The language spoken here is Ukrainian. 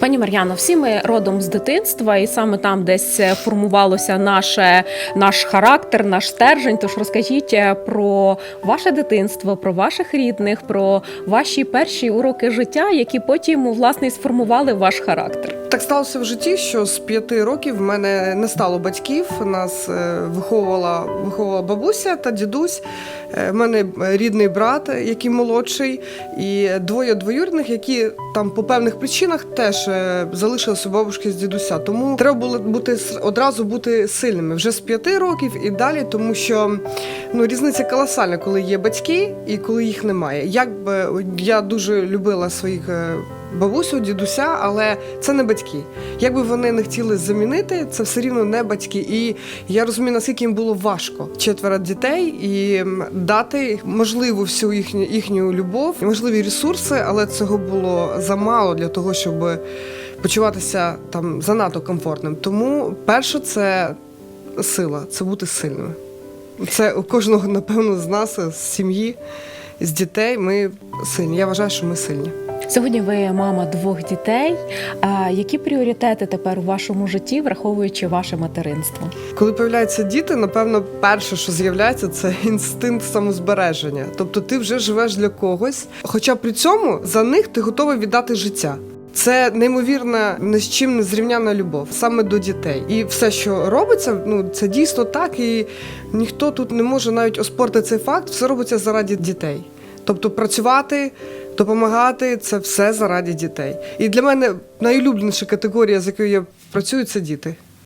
Пані Мар'яно, всі ми родом з дитинства, і саме там десь е, формувалося наше, наш характер, наш стержень. Тож розкажіть е, про ваше дитинство, про ваших рідних, про ваші перші уроки життя, які потім власне сформували ваш характер. Так сталося в житті, що з п'яти років в мене не стало батьків. Нас е, виховувала, виховувала бабуся та дідусь. Е, В мене рідний брат, який молодший, і двоє двоюрідних, які там по певних причинах теж е, залишилися у бабушки з дідуся. Тому треба було бути одразу бути сильними вже з п'яти років і далі, тому що ну різниця колосальна, коли є батьки і коли їх немає. Якби я дуже любила своїх. Бабусю, дідуся, але це не батьки. Якби вони не хотіли замінити, це все рівно не батьки. І я розумію, наскільки їм було важко четверо дітей і дати можливу всю їхню їхню любов, можливі ресурси, але цього було замало для того, щоб почуватися там занадто комфортним. Тому перше, це сила, це бути сильними. Це у кожного, напевно, з нас, з сім'ї, з дітей. Ми сильні. Я вважаю, що ми сильні. Сьогодні ви мама двох дітей. А які пріоритети тепер у вашому житті, враховуючи ваше материнство? Коли появляються діти, напевно, перше, що з'являється, це інстинкт самозбереження. Тобто ти вже живеш для когось, хоча при цьому за них ти готовий віддати життя. Це неймовірна, ні з чим не зрівняна любов саме до дітей. І все, що робиться, ну це дійсно так, і ніхто тут не може навіть оспорити цей факт. Все робиться заради дітей. Тобто працювати, допомагати це все заради дітей. І для мене найулюбленіша категорія, з якою я працюю, це діти.